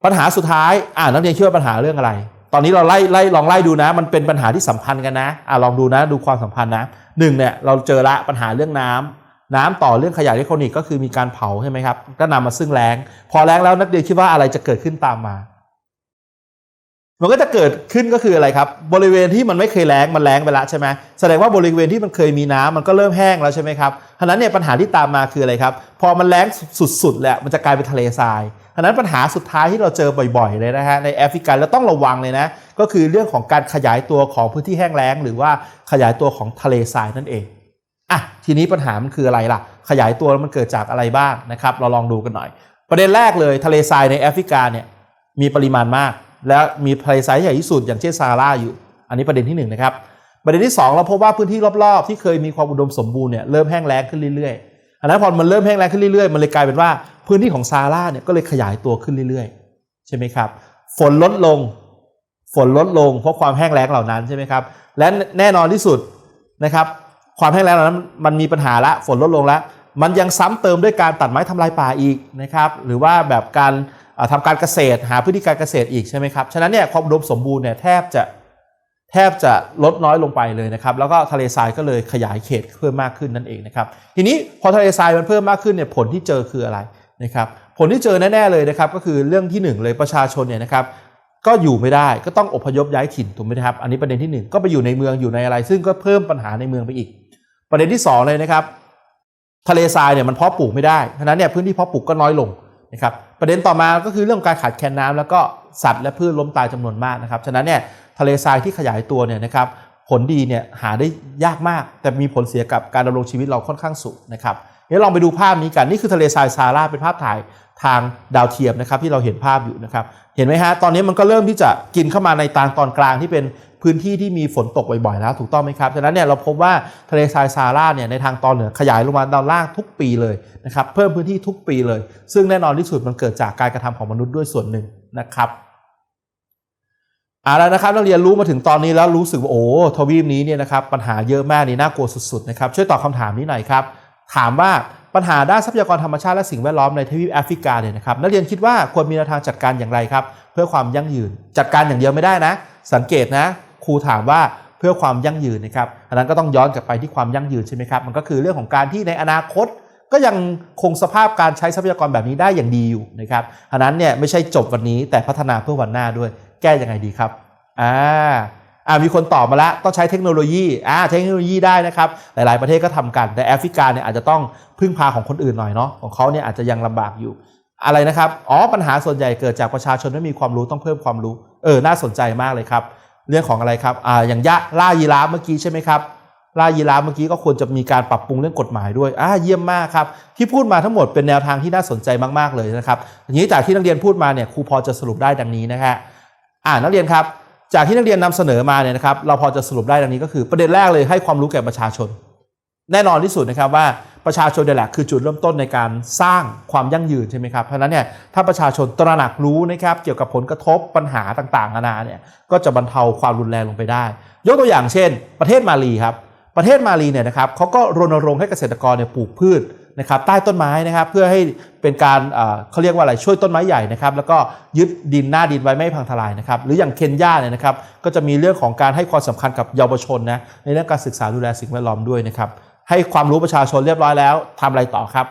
ปัญหาสุดท้ายอ่านักเรียนคิดว่าปัญหาเรื่องอะไร ตอนนี้เราไล่ไล่ลองไล่ดูนะ มันเป็นปัญหาที่สัมพันธ์กันนะอ่าลองดูนะดูความสัมพันธ์นะหนึ่งเนี่ยเราเจอละปัญหาเรื่องน้ำน้ำต่อเรื่องขยะอิเล็กทรอนิกส์ก็คือมีการเผาใช่ไหมครับก็นำมาซึ่งแรงพอแรงแล้วนักเรียนคิดว่าอะไรจะเกิดขึ้นตามมา มันก็จะเกิดขึ้นก็คืออะไรครับ บริเวณที่มันไม่เคยแล้งมันแล้งไปแล้วใช่ไหมแสดงว่าบริเวณที่มันเคยมีน้ำมันก็เริ่มแห้งแล้วใช่ไหมครับฉะนั้นเนี่ยปัญหาที่ตามมาคืออะไรครับ พอมันแล้งสุดๆแหละมันจะกลายเป็นทะเลทรายฉะนั้นปัญหาสุดท้ายที่เราเจอบ่อยๆเลยนะฮะในแอฟริกาแล้วต้องระวังเลยนะก็คือเรื่องของการขยายตัวของพื้นที่แห้งแล้ง หรือว่าขยายตัวของทะเลทรายนั่นเองอะทีนี้ปัญหามันคืออะไรล่ะ ขยายตัวแล้วมันเกิดจากอะไรบ้างนะครับ เราลองดูกันหน่อย ประเด็นแรกเลยทะเลทรายในแอฟริกาเนี่ยมีปริมาณมาก แล้วมีทะเลทรายที่ใหญ่ที่สุดอย่างเช่นซาฮาราอยู่ อันนี้ประเด็นที่หนึ่งนะครับประเด็นที่สองเราพบว่าพื้นที่รอบๆ ที่เคยมีความอุดมสมบูรณ์เนี่ยเริ่มแห้งแล้งขึ้นเรื่อยๆอันนั้นพอมันเริ่มแห้งแล้งขึ้นเรื่อยๆมันเลยกลายเป็นว่าพื้นที่ของซาฮาราเนี่ยก็เลยขยายตัวขึ้นเรื่อยๆ ใช่ไหมครับ ฝนลดลง ฝนลดลงเพราะความแห้งแล้งเหล่านั้นใช่ไหมครับและแน่นอนที่สุดนะครับความแห้งแล้งเหล่านั้นมันมีปัญหาละฝนลดลงแล้วมันยังซ้ำเติมด้วยการตัดไม้ทำลายป่าอีกนะครับหรือว่าแบบการ อ่าทำการเกษตรหาพื้นที่การเกษตรอีกใช่ไหมครับฉะนั้นเนี่ยความอุดมสมบูรณ์เนี่ยแทบจะแทบจะลดน้อยลงไปเลยนะครับแล้วก็ทะเลทรายก็เลยขยายเขตเพิ่มมากขึ้นนั่นเองนะครับทีนี้พอทะเลทรายมันเพิ่มมากขึ้นเนี่ยผลที่เจอคืออะไรนะครับผลที่เจอแน่ๆเลยนะครับก็คือเรื่องที่หนึ่งเลยประชาชนเนี่ยนะครับก็อยู่ไม่ได้ก็ต้องอพยพย้ายถิ่นถูกไหมครับอันนี้ประเด็นที่หนึ่งก็ไปอยู่ในเมืองอยู่ในอะไร ซึ่งก็เพิ่มปัญหาในเมืองไปอีก ประเด็นที่สองเลยนะครับ ทะเลทรายเนี่ยมันเพาะปลูกไม่ได้ฉะนั้นเนี่ยพื้นที่เพาะปลูกก็น้อยลง นะครับประเด็นต่อมาก็คือเรื่องการขาดแคลนน้ำแล้วก็สัตว์และพืชล้มตายจำนวนมากนะครับฉะนั้นเนี่ยทะเลทรายที่ขยายตัวเนี่ยนะครับผลดีเนี่ยหาได้ยากมาก แต่มีผลเสียกับการดำรงชีวิตเราค่อนข้างสูงนะครับเดี๋ยวลองไปดูภาพนี้กันนี่คือทะเลทรายซาฮาราเป็นภาพถ่ายทางดาวเทียมนะครับที่เราเห็นภาพอยู่นะครับเห็นไหมฮะตอนนี้มันก็เริ่มที่จะกินเข้ามาในตางตอนกลางที่เป็น พื้นที่ที่มีฝนตกบ่อยๆแล้วถูกต้องไหมครับฉะนั้นเนี่ยเราพบว่าทะเลทรายซาฮาราเนี่ยในทางตอนเหนือขยายลงมาด้านล่างทุกปีเลยนะครับเพิ่มพื้นที่ทุกปีเลย ซึ่งแน่นอนที่สุดมันเกิดจากการกระทำของมนุษย์ด้วยส่วนหนึ่งนะครับเอาละนะครับนักเรียนรู้มาถึงตอนนี้แล้วรู้สึกว่าโอ้ทวีปนี้เนี่ยนะครับปัญหาเยอะมากนี่น่ากลัวสุดๆนะครับช่วยตอบคำถามนี้หน่อยครับถามว่าปัญหาด้านทรัพยากรธรรมชาติและสิ่งแวดล้อมในทวีปแอฟริกาเนี่ยนะครับนักเรียนคิดว่าควรมีแนวทางจัดการอย่างไรครับ เพื่อความยั่งยืน จัดการอย่างเดียวไม่ได้นะ สังเกตนะ ครูถามว่าเพื่อความยั่งยืนนะครับอันนั้นก็ต้องย้อนกลับไปที่ความยั่งยืนใช่ไหมครับมันก็คือเรื่องของการที่ในอนาคตก็ยังคงสภาพการใช้ทรัพยากรแบบนี้ได้อย่างดีอยู่นะครับอันนั้นเนี่ยไม่ใช่จบวันนี้แต่พัฒนาเพื่อวันหน้าด้วย แก้ยังไงดีครับอ่าอ่ามีคนตอบมาแล้วต้องใช้เทคโนโลยีอ่าเทคโนโลยีได้นะครับ หลาย ๆ ประเทศก็ทำกัน แต่แอฟริกาเนี่ยอาจจะต้องพึ่งพาของคนอื่นหน่อยเนาะของเขาเนี่ยอาจจะยังลำบากอยู่ อะไรนะครับ อ๋อ ปัญหาส่วนใหญ่เกิดจากประชาชนไม่มีความรู้ต้องเพิ่มความรู้ เออ น่าสนใจมากเลยครับ เรื่องของอะไรครับอ่าอย่างยะล่ายีราฟเมื่อกี้ใช่ไหมครับล่ายีราฟเมื่อกี้ก็ควรจะมีการปรับปรุงเรื่องกฎหมายด้วยอ่าเยี่ยมมากครับ ที่พูดมาทั้งหมดเป็นแนวทางที่น่าสนใจมากๆเลยนะครับอย่างนี้จากที่นักเรียนพูดมาเนี่ยครูพอจะสรุปได้ดังนี้นะฮะอ่านักเรียนครับ จากที่นักเรียนนำเสนอมาเนี่ยนะครับ เราพอจะสรุปได้ดังนี้ก็คือประเด็นแรกเลยให้ความรู้แก่ประชาชน แน่นอนที่สุดนะครับว่า ประชาชนเนี่ยแหละคือจุดเริ่มต้นในการสร้างความยั่งยืนใช่ไหมครับเพราะนั้นเนี่ยถ้าประชาชนตระหนักรู้นะครับเกี่ยวกับผลกระทบปัญหาต่างๆนานาเนี่ยก็จะบรรเทาความรุนแรงลงไปได้ ยกตัวอย่างเช่น ประเทศมาลีครับประเทศมาลีเนี่ยนะครับเขาก็รณรงค์ให้เกษตรกรเนี่ยปลูกพืชนะครับใต้ต้นไม้นะครับเพื่อให้เป็นการเขาเรียกว่าอะไรช่วยต้นไม้ใหญ่นะครับแล้วก็ยึดดินหน้าดินไว้ไม่พังทลายนะครับหรืออย่างเคนยาเนี่ยนะครับก็จะมีเรื่องของการให้ความสำคัญกับเยาวชนนะในเรื่องการศึกษาดูแลสิ่งแวดล้อมด้วยนะครับ ให้ความรู้ประชาชนเรียบร้อยแล้วทำอะไรต่อครับ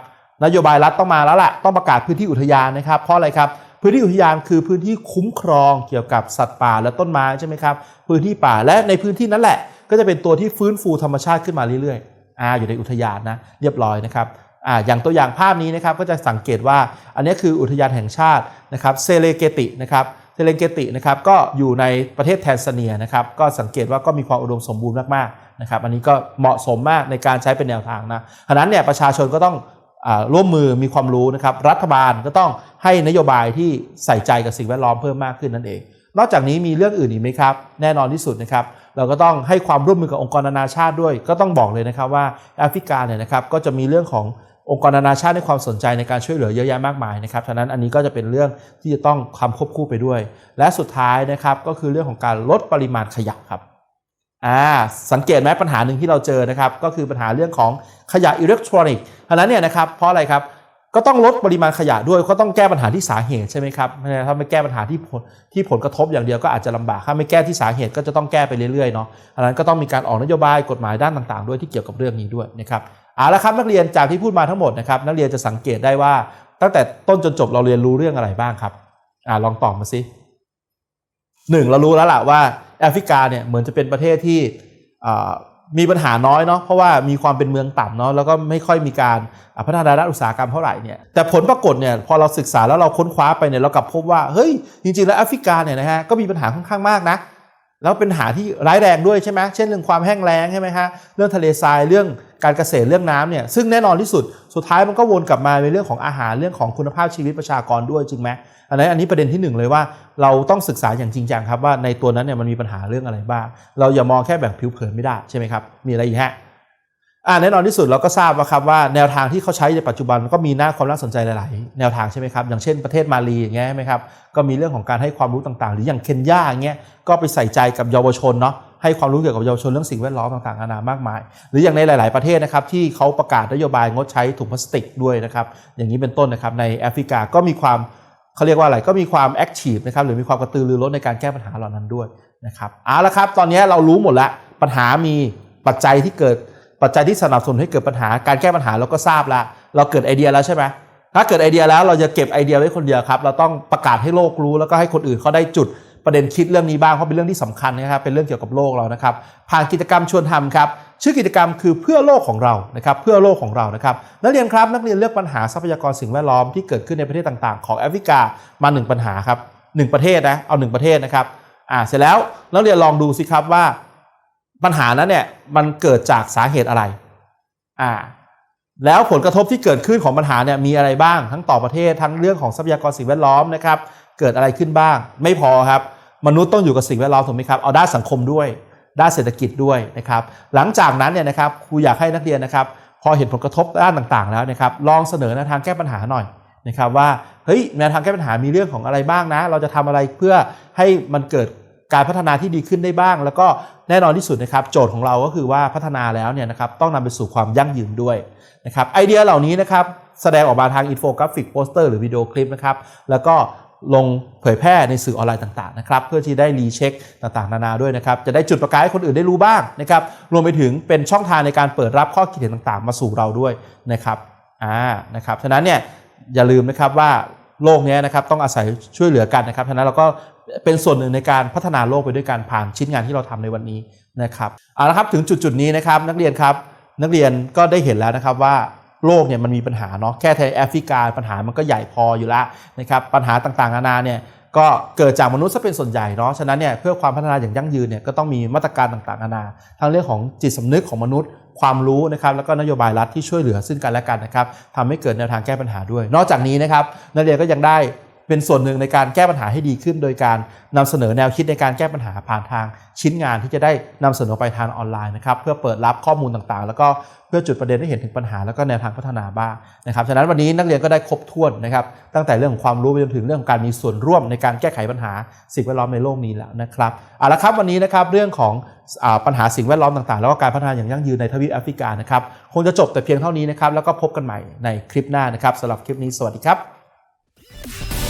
นโยบายรัฐต้องมาแล้วล่ะต้องประกาศพื้นที่อุทยานนะครับ เพราะอะไรครับ พื้นที่อุทยานคือพื้นที่คุ้มครองเกี่ยวกับสัตว์ป่าและต้นไม้ใช่ไหมครับพื้นที่ป่าและในพื้นที่นั้นแหละ ก็จะเป็นตัวที่ฟื้นฟูธรรมชาติขึ้นมาเรื่อยๆอ่าอยู่ในอุทยานนะเรียบร้อยนะครับอ่าอย่างตัวอย่างภาพนี้นะครับก็จะสังเกตว่าอันนี้คืออุทยานแห่งชาตินะครับเซเลเกตินะครับเซเลเกตินะครับก็อยู่ในประเทศแทนซาเนียนะครับก็สังเกตว่าก็มีความอุดมสมบูรณ์มากๆ นะครับอันนี้ก็เหมาะสมมากในการใช้เป็นแนวทางนะฉะนั้นเนี่ยประชาชนก็ต้องอร่วมมือมีความรู้นะครับ รัฐบาลก็ต้องให้นโยบายที่ใส่ใจกับสิ่งแวดล้อมเพิ่มมากขึ้นนั่นเอง นอกจากนี้มีเรื่องอื่นอีกไหมครับ แน่นอนที่สุดนะครับ เราก็ต้องให้ความร่วมมือกับองค์กรนานาชาติด้วย ก็ต้องบอกเลยนะครับว่าแอฟริกาเนี่ยนะครับก็จะมีเรื่องขององค์กรนานาชาติให้ความสนใจในการช่วยเหลือเยอะแยะมากมายนะครับ ฉะนั้นอันนี้ก็จะเป็นเรื่องที่จะต้องทำควบคู่ไปด้วย และสุดท้ายนะครับก็คือเรื่องของการลดปริมาณขยะครับ อ่าสังเกตไหมปัญหาหนึ่งที่เราเจอนะครับก็คือปัญหาเรื่องของขยะอิเล็กทรอนิกส์อันนั้นเนี่ยนะครับเพราะอะไรครับก็ต้องลดปริมาณขยะด้วยก็ต้องแก้ปัญหาที่สาเหตุใช่ไหมครับถ้าไม่แก้ปัญหาที่ผลที่ผลกระทบอย่างเดียวก็อาจจะลำบากถ้าไม่แก้ที่สาเหตุก็จะต้องแก้ไปเรื่อยๆเนาะอันนั้นก็ต้องมีการออกนโยบายกฎหมายด้านต่างๆ ด้วยที่เกี่ยวกับเรื่องนี้ด้วยนะครับเอาละครับนักเรียนจากที่พูดมาทั้งหมดนะครับนักเรียนจะสังเกตได้ว่าตั้งแต่ต้นจนจบเราเรียนรู้เรื่องอะไรบ้างครับอ่าลองตอบมาสิหนึ่งเรารู้แล้วล่ะว่า แอฟริกาเนี่ยเหมือนจะเป็นประเทศที่มีปัญหาน้อยเนาะเพราะว่ามีความเป็นเมืองต่ำเนาะแล้วก็ไม่ค่อยมีการพัฒนาด้านอุตสาหกรรมเท่าไหร่เนี่ยแต่ผลปรากฏเนี่ยพอเราศึกษาแล้วเราค้นคว้าไปเนี่ยเรากลับพบว่าเฮ้ยจริงๆแล้วแอฟริกาเนี่ยนะฮะก็มีปัญหาค่อนข้างมากนะแล้วเป็นปัญหาที่ร้ายแรงด้วยใช่ไหมเช่นเรื่องความแห้งแล้งใช่ไหมฮะเรื่องทะเลทรายเรื่องการเกษตรเรื่องน้ำเนี่ยซึ่งแน่นอนที่สุดสุดท้ายมันก็วนกลับมาในเรื่องของอาหารเรื่องของคุณภาพชีวิตประชากรด้วยจริงไหม อันนี้อันนี้ประเด็นที่หนึ่งเลยว่าเราต้องศึกษาอย่างจริงจังครับว่าในตัวนั้นเนี่ยมันมีปัญหาเรื่องอะไรบ้างเราอย่ามองแค่แบบผิวเผินไม่ได้ใช่ไหมครับมีอะไรอีกฮะอ่าแน่นอนที่สุดเราก็ทราบว่าครับว่าแนวทางที่เขาใช้ในปัจจุบันก็มีหน่าความน่าสนใจหลาย ๆ แนวทางใช่ไหมครับอย่างเช่นประเทศมาลีอย่างเงี้ยใช่ไหมครับก็มีเรื่องของการให้ความรู้ต่าง ๆ หรืออย่างเคนยาอย่างเงี้ยก็ไปใส่ใจกับเยาวชนเนาะให้ความรู้เกี่ยวกับเยาวชนเรื่องสิ่งแวดล้อมต่างๆนานามากมาย หรืออย่างในหลาย ๆ ประเทศนะครับที่เขาประกาศนโยบายงดใช้ถุงพลาสติกด้วยนะครับอย่างนี้เป็นต้นนะครับในแอฟริกาก็มีความ เขาเรียกว่าอะไรก็มีความแอคทีฟนะครับหรือมีความกระตือรือร้นในการแก้ปัญหาเหล่านั้นด้วยนะครับเอาละครับ ตอนนี้เรารู้หมดแล้วปัญหามีปัจจัยที่เกิดปัจจัยที่สนับสนุนให้เกิดปัญหาการแก้ปัญหาเราก็ทราบละเราเกิดไอเดียแล้วใช่ไหมถ้าเกิดไอเดียแล้วเราจะเก็บไอเดียไว้คนเดียวครับ เราต้องประกาศให้โลกรู้แล้วก็ให้คนอื่นเขาได้จุด ประเด็นคิดเรื่องนี้บ้างเพราะเป็นเรื่องที่สำคัญนะครับเป็นเรื่องเกี่ยวกับโลกเรานะครับผ่านกิจกรรมชวนทำครับชื่อกิจกรรมคือเพื่อโลกของเรานะครับเพื่อโลกของเรานะครับนักเรียนครับนักเรียนเลือกปัญหาทรัพยากรสิ่งแวดล้อมที่เกิดขึ้นในประเทศต่างๆ ของแอฟริกามา 1 ปัญหาครับหประเทศนะเอา 1 ประเทศนะครับอ่าเสร็จแล้วนักเรียนลองดูสิครับว่า ปัญหานั้นเนี่ยมันเกิดจากสาเหตุอะไรอ่าแล้วผลกระทบที่เกิดขึ้นของปัญหาเนี่ยมีอะไรบ้างทั้งต่อประเทศทั้งเรื่องของทรัพยากรสิ่งแวดล้อมนะครับเกิดอะไรขึ้นบ้าง ไม่พอครับ มนุษย์ต้องอยู่กับสิ่งแวดล้อมถูกไหมครับเอาด้านสังคมด้วย ด้านเศรษฐกิจด้วยนะครับ หลังจากนั้นเนี่ยนะครับครูอยากให้นักเรียนนะครับพอเห็นผลกระทบด้านต่างๆ แล้วนะครับลองเสนอแนวทางแก้ปัญหาหน่อยนะครับว่าเฮ้ยแนวทางแก้ปัญหามีเรื่องของอะไรบ้างนะ เราจะทำอะไรเพื่อให้มันเกิดการพัฒนาที่ดีขึ้นได้บ้าง แล้วก็แน่นอนที่สุดนะครับ โจทย์ของเราก็คือว่าพัฒนาแล้วเนี่ยนะครับต้องนำไปสู่ความยั่งยืนด้วยนะครับไอเดียเหล่านี้นะครับแสดงออกมาทางอินโฟกราฟิกโปสเตอร์หรือวิดีโอคลิปนะครับแล้วก็ ลงเผยแพร่ในสื่อออนไลน์ต่างๆนะครับเพื่อที่ได้รีเช็คต่างๆ นานาด้วยนะครับจะได้จุดประกายให้คนอื่นได้รู้บ้างนะครับรวมไปถึงเป็นช่องทางในการเปิดรับข้อคิดเห็นต่างๆ มาสู่เราด้วยนะครับอ่านะครับฉะนั้นเนี่ยอย่าลืมนะครับว่าโลกนี้นะครับต้องอาศัยช่วยเหลือกันนะครับฉะนั้นเราก็เป็นส่วนหนึ่งในการพัฒนาโลกไปด้วยการผ่านชิ้นงานที่เราทำในวันนี้นะครับเอาละครับถึงจุดๆนี้นะครับนักเรียนครับนักเรียนก็ได้เห็นแล้วนะครับว่า โลกเนี่ยมันมีปัญหาเนาะแค่ในแอฟริกาปัญหามันก็ใหญ่พออยู่แล้วนะครับปัญหาต่างๆนานาเนี่ยก็เกิดจากมนุษย์ซะเป็นส่วนใหญ่เนาะฉะนั้นเนี่ยเพื่อความพัฒนาอย่างยั่งยืนเนี่ยก็ต้องมีมาตรการต่างๆนานาทั้งเรื่องของจิตสำนึกของมนุษย์ ความรู้นะครับแล้วก็นโยบายรัฐที่ช่วยเหลือซึ่งกันและกันนะครับทำให้เกิดแนวทางแก้ปัญหาด้วย นอกจากนี้นะครับนักเรียนก็ยังได้ เป็นส่วนหนึ่งในการแก้ปัญหาให้ดีขึ้น โดยการนำเสนอแนวคิดในการแก้ปัญหาผ่านทางชิ้นงานที่จะได้นำเสนอไปทางออนไลน์นะครับเพื่อเปิดรับข้อมูลต่างๆ แล้วก็เพื่อจุดประเด็นให้เห็นถึงปัญหาแล้วก็แนวทางพัฒนาบ้างนะครับฉะนั้นวันนี้นักเรียนก็ได้ครบถ้วนนะครับตั้งแต่เรื่องของความรู้ไปจนถึงเรื่องของการมีส่วนร่วมในการแก้ไขปัญหาสิ่งแวดล้อมในโลกนี้แล้วนะครับเอาละครับวันนี้นะครับเรื่องของปัญหาสิ่งแวดล้อมต่างๆ แล้วก็การพัฒนาอย่างยั่งยืนในทวีปแอฟริกานะครับคงจะจบแต่เพียงเท่านี้นะครับแล้วก็พบกันใหม่ในคลิปหน้านะครับสำหรับคลิปนี้สวัสดีครับ